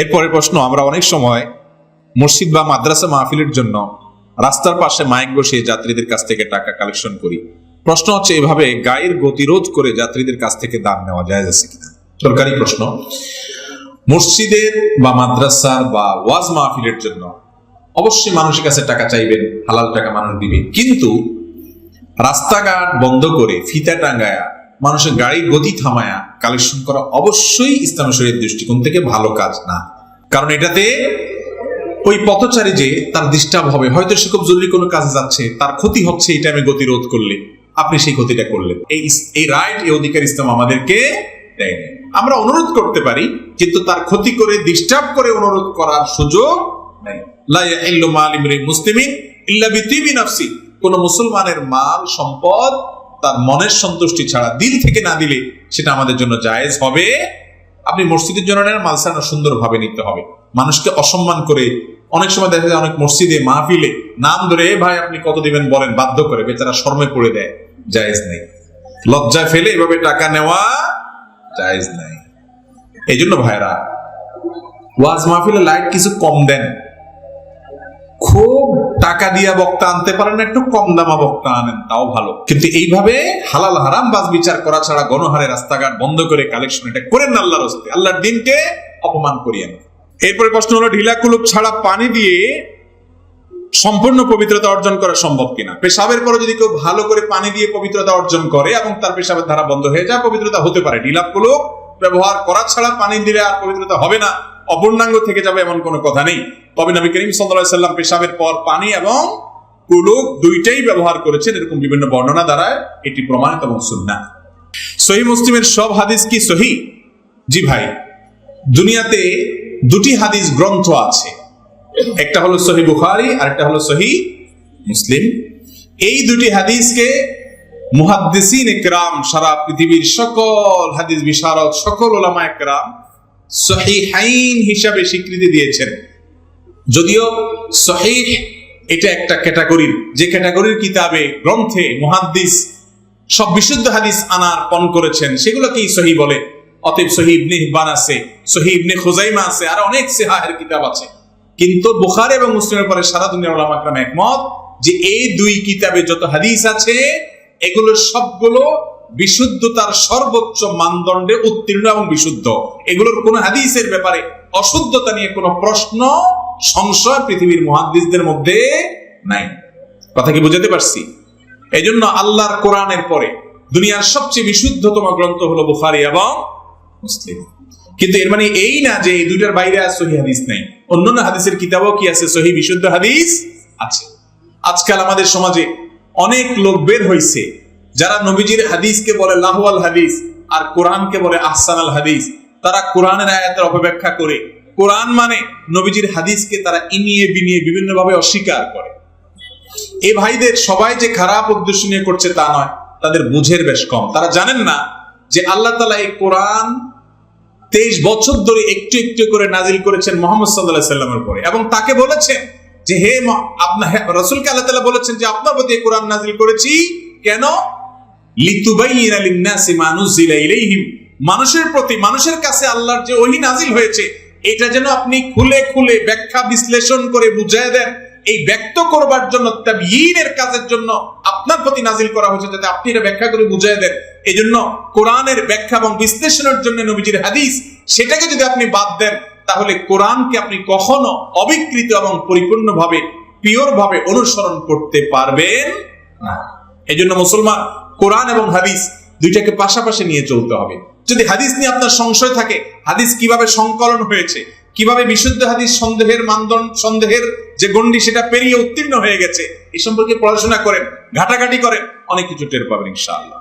এরপরের প্রশ্ন, আমরা অনেক সময় মসজিদ বা মাদ্রাসা মাহফিলের জন্য রাস্তার পাশে মাইক বসিয়ে যাত্রীদের কাছ থেকে টাকা কালেকশন করি। প্রশ্ন হচ্ছে, এভাবে গায়ের গতিরোধ করে যাত্রীদের কাছ থেকে দাম নেওয়া যায় আছে কিনা? সরকারি প্রশ্ন, মসজিদের বা মাদ্রাসার বা ওয়াজ মাহফিলের জন্য অবশ্যই মানুষের কাছে টাকা চাইবেন, হালাল টাকা মানুষ দিবে কিন্তু রাস্তাঘাট বন্ধ করে ফিতা টাঙ্গায়া মানুষের গাড়ির গতি থামায়া কালেকশন করা অবশ্যই ইসলাম শরীর দৃষ্টিকোণ থেকে ভালো কাজ না। কারণ এটাতে ওই পথচারী যে তার ডিস্টার্ব হবে, হয়তো সে খুব জরুরি কোনো কাজে যাচ্ছে, তার ক্ষতি হচ্ছে এই টাইমে গতিরোধ করলে। আপনি সেই ক্ষতিটা করলেন। এই এই রাইট, এই অধিকার ইসলাম আমাদেরকে দেয় না। আমরা অনুরোধ করতে পারি, কিন্তু তার ক্ষতি করে, ডিস্টার্ব করে অনুরোধ করার সুযোগ নেই। মুসলিমিন ইল্লা বিতিবি নাফসি। কোন মুসলমানের মাল, সম্পদ তার মনের সন্তুষ্টি ছাড়া দিল থেকে না দিলে সেটা আমাদের জন্য জায়েজ হবে। আপনি মসজিদের জন্য নেন মাল সানা সুন্দরভাবে নিতে হবে। মানুষকে অসম্মান করে অনেক সময় দেখা যায় অনেক মসজিদে মাহফিলে নাম ধরে ভাই, আপনি কত দিবেন? বলেন, বাধ্য করে। বেচারা শর্মে পড়ে দেয়, জায়েজ নেই। লজ্জায় ফেলে এভাবে টাকা নেওয়া জায়েজ নাই। এই জন্য ভাইরা ওয়াজ মাহফিলে লাইট কিছু কম দেন। খুব টাকা দিয়া বক্তা আনতে পারেন, একটু কম দামা বক্তা আনেন, তাও ভালো। কিন্তু এইভাবে হালাল হারাম বাজ বিচার করা ছাড়া গণহারে রাস্তাঘাট বন্ধ করে কালেকশন এটা করেন না আল্লাহর হস্তে। আল্লাহর দিনকে অপমান করিয়েন। এরপরে প্রশ্ন হলো, ঢিলা কুলুপ ছাড়া পানি দিয়ে সম্পূর্ণ পবিত্রতা অর্জন করা সম্ভব কিনা? পেশাবের পরে যদি কেউ ভালো করে পানি দিয়ে পবিত্রতা অর্জন করে এবং তার পেশাবের ধারা বন্ধ হয়ে যায়, পবিত্রতা হতে পারে। ঢিলা কুলুপ ব্যবহার করা ছাড়া পানি দিলে আর পবিত্রতা হবে না। অপূর্ণাঙ্গ থেকে যাবে এমন কোনো কথা নেই। তবে নবী করিম সাল্লাম পেশাবের পর পানি এবং কুলুপ দুইটাই ব্যবহার করেছেন, এরকম বিভিন্ন বর্ণনা দ্বারা এটি প্রমাণিত এবং সুন্নাহ। সহি মুসলিমের সব হাদিস কি সহি জি ভাই, দুনিয়াতে দুটি হাদিস গ্রন্থ আছে। একটা হলো সহি বুখারি আর একটা হলো সহি মুসলিম। এই দুটি হাদিসকে মুহাদ্দিসিন একরাম, সারা পৃথিবীর সকল হাদিস বিশারদ, সকল ওলামা একরাম সহিহাইন হিসাবে স্বীকৃতি দিয়েছেন। যদিও সহিহ এটা একটা ক্যাটাগরির, যে ক্যাটাগরির কিতাবে, গ্রন্থে সব বিশুদ্ধ হাদিস আনার পণ করেছেন, সেগুলোকেই সহি বলে। অতএব হিব্বান আছে আছে, আর অনেক কিতাব আছে। কিন্তু বুখারী এবং মুসলিমের পরে সারা ওলামা একরাম একমত যে এই দুই কিতাবে যত হাদিস আছে এগুলো সবগুলো বিশুদ্ধতার সর্বোচ্চ মানদণ্ডে উত্তীর্ণ এবং বিশুদ্ধ। এগুলোর কোন হাদিসের ব্যাপারে অশুদ্ধতা নিয়ে কোনো প্রশ্ন, সংশয় পৃথিবীর মহাদ্দিসদের মধ্যে নাই। কথা কি বুঝাতে পারছি? এই জন্য আল্লাহর কোরআনের পরে দুনিয়ার সবচেয়ে বিশুদ্ধতম গ্রন্থ হলো বুখারি এবং মুসলিম। কিন্তু এর মানে এই না যে এই দুইটার বাইরে আর সহি হাদিস নাই। অন্যান্য হাদিসের কিতাবও কি আছে? সহি, বিশুদ্ধ হাদিস আছে। আজকাল আমাদের সমাজে অনেক লোক বের হইছে। যারা নবীজির হাদিসকে বলে লাহওয়াল হাদিস আর কোরআনকে বলে আহসান আল হাদিস, তারা কোরআনের আয়াতের অপব্যাখ্যা করে। কোরআন মানে নবীজির হাদিসকে তারা ইনিয়ে বিনিয়ে বিভিন্ন ভাবে অস্বীকার করে। এই ভাইদের সবাই যে খারাপ উদ্দেশ্য নিয়ে করছে তা নয়, তাদের বুঝের বেশ কম। তারা জানেন না যে আল্লাহ তালা এই কোরআন তেইশ বছর ধরে একটু একটু করে নাজিল করেছেন মোহাম্মদ সাল্লাহ সাল্লামের পরে এবং তাকে বলেছেন যে, হে আপনার রসুলকে আল্লাহ তালা বলেছেন যে, আপনার প্রতি কোরআন নাজিল করেছি। কেন? মানুষের প্রতি, মানুষের কাছে আল্লাহর যে ওহি নাজিল হয়েছে, এটা যেন আপনি খুলে খুলে ব্যাখ্যা বিশ্লেষণ করে বুঝায় দেন। এই ব্যক্ত করবার জন্য তাবয়িনের কাজের জন্য আপনার প্রতি নাজিল করা হয়েছে, যাতে আপনি এটা ব্যাখ্যা করে বুঝায় দেন। এই জন্য কোরআনের ব্যাখ্যা এবং বিশ্লেষণের জন্য নবীজির হাদিস, সেটাকে যদি আপনি বাদ দেন, তাহলে কোরআনকে আপনি কখনো অবিকৃত এবং পরিপূর্ণভাবে পিওর ভাবে অনুসরণ করতে পারবেন না। এই জন্য মুসলমান কোরআন এবং হাদিস দুইটাকে পাশাপাশি নিয়ে চলতে হবে। যদি হাদিস নিয়ে আপনার সংশয় থাকে, হাদিস কীভাবে সংকলন হয়েছে, কীভাবে বিশুদ্ধ হাদিস সন্দেহের মানদণ্ড, সন্দেহের যে গণ্ডি, সেটা পেরিয়ে উত্তীর্ণ হয়ে গেছে, এ সম্পর্কে পড়াশোনা করেন, ঘাটাঘাটি করেন, অনেক কিছু টের পাবেন ইনশাআল্লাহ।